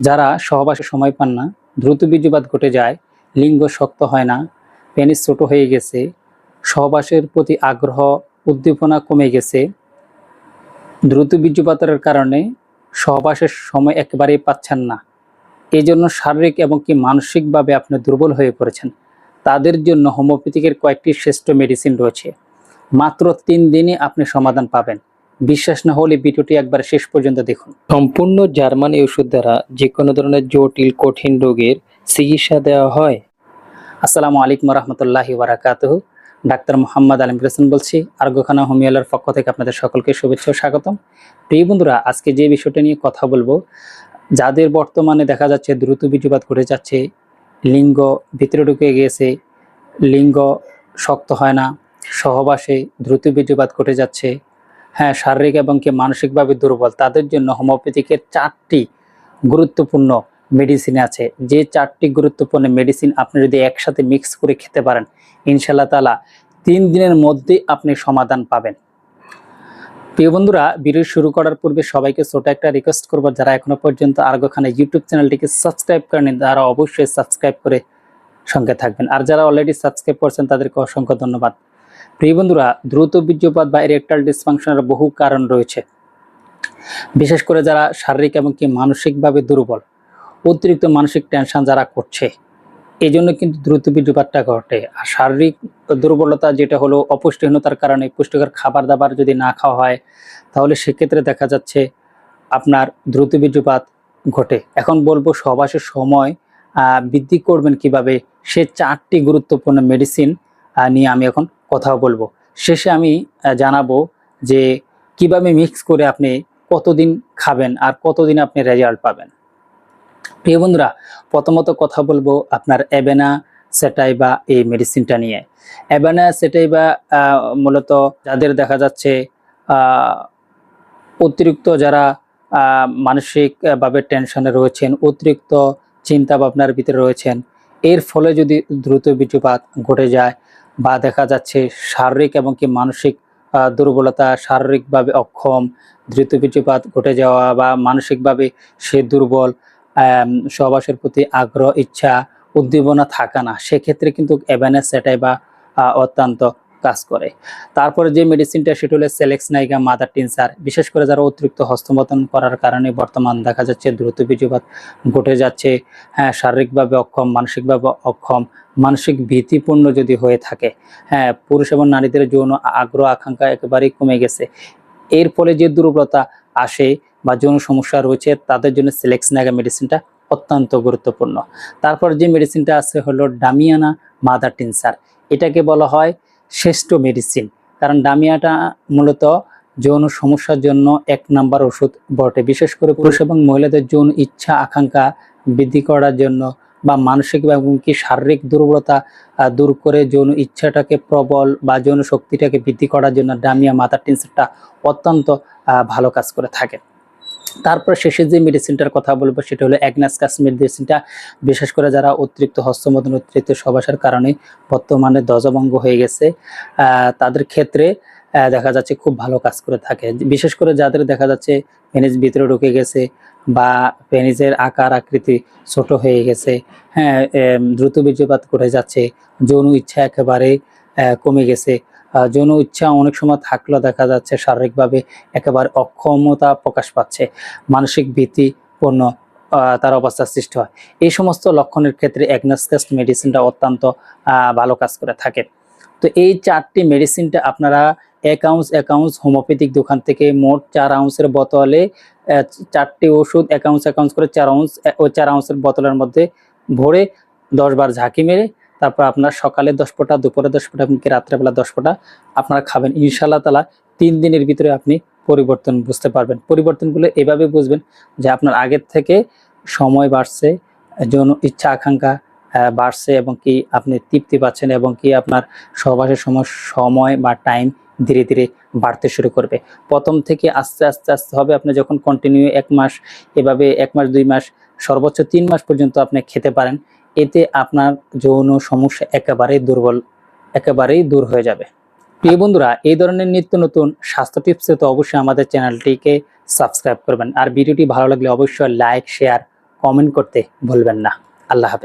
যারা সহবাসে সময় পান না, দ্রুত বীর্যপাত ঘটে যায়, লিঙ্গ শক্ত হয় না, পেনিস ছোট হয়ে গেছে, সহবাসের প্রতি আগ্রহ, উদ্দীপনা কমে গেছে। দ্রুত বীর্যপাতের কারণে সহবাসের সময় একেবারেই পাচ্ছেন না। এই জন্য শারীরিক এবং কি মানসিকভাবে আপনি দুর্বল হয়ে পড়েছেন। তাদের জন্য হোমিওপ্যাথিকের কয়েকটি শ্রেষ্ঠ মেডিসিন রয়েছে। মাত্র তিন দিনে আপনি সমাধান পাবেন। বিশ্বাস না হলে ভিডিওটি একবার শেষ পর্যন্ত দেখুন। সম্পূর্ণ জার্মান ওষুধ দ্বারা যে কোনো ধরনের জটিল, কঠিন রোগের চিকিৎসা দেওয়া হয়। আসসালামু আলাইকুম রহমতুল্লাহি বারাকাতুহু ডাক্তার মোহাম্মদ আলম হোসেন বলছি, আরগোখানা হোমিওলার পক্ষ থেকে আপনাদের সকলকে শুভেচ্ছা ও স্বাগতম। প্রিয় বন্ধুরা, আজকে যে বিষয়টা নিয়ে কথা বলব, যাদের বর্তমানে দেখা যাচ্ছে দ্রুত বীর্যপাত ঘটে যাচ্ছে, লিঙ্গ ভিতরে ঢুকে গিয়েছে, লিঙ্গ শক্ত হয় না, সহবাসে দ্রুত বীর্যপাত ঘটে যাচ্ছে হ্যাঁ শারীরিক এবং কি মানসিকভাবে দুর্বল, তাদের জন্য হোমিওপ্যাথিকের চারটি গুরুত্বপূর্ণ মেডিসিন আছে। যে চারটি গুরুত্বপূর্ণ মেডিসিন আপনি যদি একসাথে মিক্স করে খেতে পারেন ইনশাল্লাহ তালা তিন দিনের মধ্যে আপনি সমাধান পাবেন। প্রিয় বন্ধুরা, ভিডিও শুরু করার পূর্বে সবাইকে ছোট একটা রিকোয়েস্ট করব, যারা এখনও পর্যন্ত আরগোখানে ইউটিউব চ্যানেলটিকে সাবস্ক্রাইব করেনি তারা অবশ্যই সাবস্ক্রাইব করে সঙ্গে থাকবেন। আর যারা অলরেডি সাবস্ক্রাইব করছেন, তাদেরকে অসংখ্য ধন্যবাদ। প্রিয় বন্ধুরা, দ্রুত বীর্যপাত বা ইরেকটাল ডিসফাংশনের বহু কারণ রয়েছে। বিশেষ করে যারা শারীরিক এবং কি মানসিকভাবে দুর্বল, অতিরিক্ত মানসিক টেনশন যারা করছে এই জন্য কিন্তু দ্রুত বীর্যপাতটা ঘটে। আর শারীরিক দুর্বলতা যেটা হলো, অপুষ্টিহীনতার কারণে পুষ্টিকর খাবার দাবার যদি না খাওয়া হয়, তাহলে সেক্ষেত্রে দেখা যাচ্ছে আপনার দ্রুত বীর্যপাত ঘটে। এখন বলব, সহবাসের সময় বৃদ্ধি করবেন কীভাবে, সে চারটি গুরুত্বপূর্ণ মেডিসিন নিয়ে আমি এখন কথা বলব। শেষে আমি জানাব যে কীভাবে মিক্স করে আপনি কতদিন খাবেন আর কতদিন আপনি রেজাল্ট পাবেন। প্রিয় বন্ধুরা, প্রথমত কথা বলব আপনার অ্যাবেনা সেটাই বা এই মেডিসিনটা নিয়ে। অ্যাবেনা সেটাই বা মূলত যাদের দেখা যাচ্ছে অতিরিক্ত যারা মানসিকভাবে টেনশনে রয়েছেন, অতিরিক্ত চিন্তা ভাবনার ভিতরে রয়েছেন, এর ফলে যদি দ্রুত বীর্যপাত ঘটে যায় বা দেখা যাচ্ছে শারীরিক এবং কি মানসিক দুর্বলতা, শারীরিকভাবে অক্ষম, দ্রুত বীর্যপাত ঘটে যাওয়া বা মানসিকভাবে সে দুর্বল সহবাসের প্রতি আগ্রহ, ইচ্ছা, উদ্দীপনা থাকা না। সেক্ষেত্রে কিন্তু অ্যাভেনেস সেটাই বা অত্যন্ত কাজ করে। তারপরে যে মেডিসিনটা সেটা হলো সেলেক্স নাইকা মাদার টিনসার বিশেষ করে যারা অতিরিক্ত হস্তমতন করার কারণে বর্তমান দেখা যাচ্ছে দ্রুত বীর্যপাত ঘটে যাচ্ছে। হ্যাঁ শারীরিকভাবে অক্ষম, মানসিকভাবে অক্ষম, মানসিক ভীতিপূর্ণ যদি হয়ে থাকে হ্যাঁ পুরুষ এবং নারীদের যৌন আগ্রহ আকাঙ্ক্ষা একেবারেই কমে গেছে। এর ফলে যে দুর্বলতা আসে বা যৌন সমস্যা রয়েছে, তাদের জন্য সিলেক্স নাগা মেডিসিনটা অত্যন্ত গুরুত্বপূর্ণ। তারপর যে মেডিসিনটা আছে হলো ডামিয়ানা মাদার টিনসার এটাকে বলা হয় শ্রেষ্ঠ মেডিসিন কারণ ডামিয়াটা মূলত যৌন সমস্যার জন্য এক নাম্বার ওষুধ বটে। বিশেষ করে পুরুষ এবং মহিলাদের যৌন ইচ্ছা, আকাঙ্ক্ষা বৃদ্ধি করার জন্য বা মানসিক এবং কি শারীরিক দুর্বলতা দূর করে যৌন ইচ্ছাটাকে প্রবল বা যৌন শক্তিটাকে বৃদ্ধি করার জন্য ডামিয়া মাথার টিনসারটা অত্যন্ত ভালো কাজ করে থাকে। তারপর শেষে যে মেডিসিনটার কথা বলব, সেটা হলো অ্যাগনাসকাস মেডিসিনটা বিশেষ করে যারা অতিরিক্ত হস্তমদন অতিরিক্ত সবাসার কারণে বর্তমানে দজভঙ্গ হয়ে গেছে। তাদের ক্ষেত্রে দেখা যাচ্ছে খুব ভালো কাজ করে থাকে। বিশেষ করে যাদের দেখা যাচ্ছে পেনিস ভিতরে ঢুকে গেছে বা পেনিসের আকার, আকৃতি ছোট হয়ে গেছে হ্যাঁ দ্রুত বীর্যপাত করে যাচ্ছে, যৌন ইচ্ছা একেবারে কমে গেছে যৌন ইচ্ছা অনেক সময় থাকলেও দেখা যাচ্ছে শারীরিকভাবে একেবারে অক্ষমতা প্রকাশ পাচ্ছে, মানসিক ভীতিপূর্ণ তার অবস্থার সৃষ্টি হয়। এই সমস্ত লক্ষণের ক্ষেত্রে অ্যাগনাসকাস্ট মেডিসিনটা অত্যন্ত ভালো কাজ করে থাকে। তো এই চারটি মেডিসিনটা আপনারা এক আউন্স এক আউন্স হোমিওপ্যাথিক দোকান থেকে মোট চার আউন্সের বোতলে চারটি ওষুধ এক আউন্স এক আউন্স করে চার আউন্স ওই চার আউন্সের বোতলের মধ্যে ভরে দশ বার ঝাঁকি মেরে তারপর আপনার সকালে দশ ফোঁটা, দুপুরে দশ ফোঁটা, এমনকি রাত্রেবেলা দশ ফোঁটা আপনারা খাবেন। ইনশাল্লাহ তালা তিন দিনের ভিতরে আপনি পরিবর্তন বুঝতে পারবেন। পরিবর্তনগুলো এভাবে বুঝবেন যে আপনার আগের থেকে সময় বাড়ছে, যৌন ইচ্ছা আকাঙ্ক্ষা বাড়ছে এবং কি আপনি তৃপ্তি পাচ্ছেন এবং কি আপনার সহবাসের সময় সময় বা টাইম ধীরে ধীরে বাড়তে শুরু করবে। প্রথম থেকে আস্তে আস্তে আস্তে হবে আপনি যখন কন্টিনিউ এক মাস, এভাবে এক মাস, দুই মাস, সর্বোচ্চ তিন মাস পর্যন্ত আপনি খেতে পারেন। এতে আপনার যৌন সমস্যা একেবারেই দুর্বল, একেবারেই দূর হয়ে যাবে। প্রিয় বন্ধুরা, এই ধরনের নিত্য নতুন স্বাস্থ্য টিপসে তো অবশ্যই আমাদের চ্যানেলটিকে সাবস্ক্রাইব করবেন। আর ভিডিওটি ভালো লাগলে অবশ্যই লাইক, শেয়ার, কমেন্ট করতে ভুলবেন না। আল্লাহ হাফেজ।